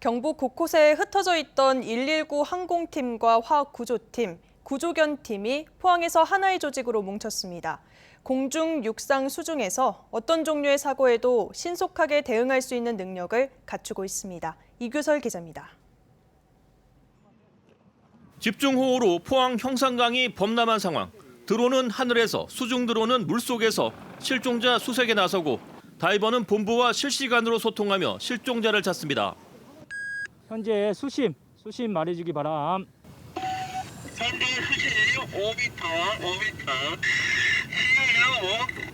경북 곳곳에 흩어져 있던 119 항공팀과 화학구조팀, 구조견팀이 포항에서 하나의 조직으로 뭉쳤습니다. 공중, 육상, 수중에서 어떤 종류의 사고에도 신속하게 대응할 수 있는 능력을 갖추고 있습니다. 이규설 기자입니다. 집중호우로 포항 형산강이 범람한 상황. 드론은 하늘에서, 수중 드론은 물속에서 실종자 수색에 나서고 다이버는 본부와 실시간으로 소통하며 실종자를 찾습니다. 현재 수심, 수심 말해주기 바람. 현재 수심 5m, 5m. 시간이요.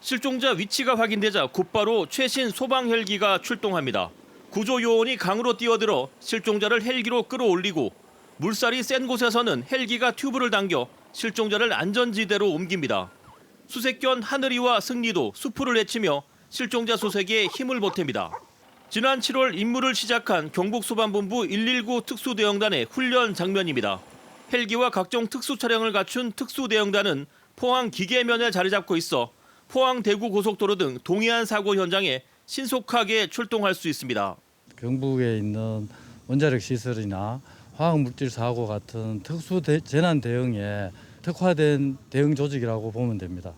실종자 위치가 확인되자 곧바로 최신 소방 헬기가 출동합니다. 구조 요원이 강으로 뛰어들어 실종자를 헬기로 끌어올리고 물살이 센 곳에서는 헬기가 튜브를 당겨 실종자를 안전지대로 옮깁니다. 수색견 하늘이와 승리도 수풀을 헤치며 실종자 수색에 힘을 보탭니다. 지난 7월 임무를 시작한 경북 소방본부 119 특수대응단의 훈련 장면입니다. 헬기와 각종 특수 차량을 갖춘 특수대응단은 포항 기계면에 자리 잡고 있어 포항 대구 고속도로 등 동해안 사고 현장에 신속하게 출동할 수 있습니다. 경북에 있는 원자력 시설이나 화학물질 사고 같은 특수 대- 재난 대응에 특화된 대응 조직이라고 보면 됩니다.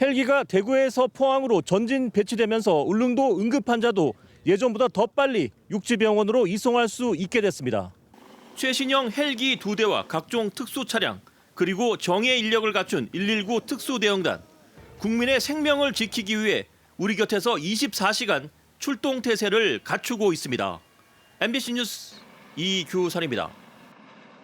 헬기가 대구에서 포항으로 전진 배치되면서 울릉도 응급 환자도 예전보다 더 빨리 육지병원으로 이송할 수 있게 됐습니다. 최신형 헬기 두 대와 각종 특수 차량 그리고 정예 인력을 갖춘 119 특수 대응단 국민의 생명을 지키기 위해 우리 곁에서 24시간 출동 태세를 갖추고 있습니다. MBC 뉴스 이규선입니다.